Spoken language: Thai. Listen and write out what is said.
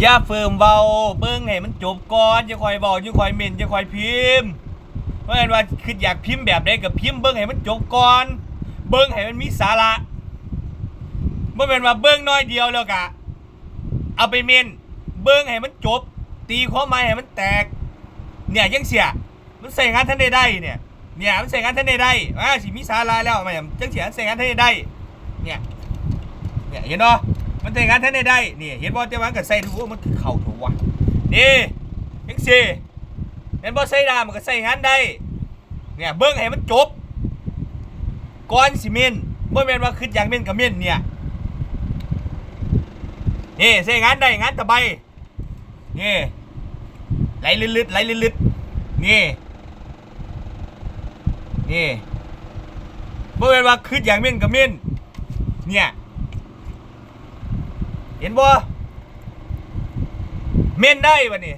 อย่าเฟิร์มเบาเบิ้งให้มันจบก่อนจะคอยบอกจะคอยเมนจะคอยพิมพ์เพราะฉะนั้นว่าคืออยากพิมพ์แบบใดกับพิมพ์เบิ้งให้มันจบก่อน เบิ้งให้มันมีสาระเมื่อเป็นว่าเบิ้งน้อยเดียวแล้วกะ เอาไปเมนเบิ้งให้มันจบ ตีความหมายให้มันแตก เนี่ยยังเสียมันใส่งานท่านได้ได้เนี่ยเนี่ยมันใส่งานท่านได้ได้อ่าสิมีสาระแล้วมันจังเสียมันใส่งานท่านได้ได้เนี่ยเนี่ยเห็นเนาะ มันใส่งานท่านได้ได้นี่เห็นบ่แต่ว่ามันก็ใส่ถูกมันคือเข่าถูกว่ะนี่ยังสิเห็นบ่ใส่ดามันก็ใส่งานได้เนี่ยเบิ่งให้มันจบก่อนสิเมนบ่แม่นว่าคิดอย่างเมนกับเมนเนี่ยนี่ใส่งานได้งานตะไบนี่ไหลลึดๆไหลลึดๆนี่นี่บ่แม่นว่าคิดอย่างเมนกับเมนเนี่ย เห็นบ่เม่นได้ปะนี่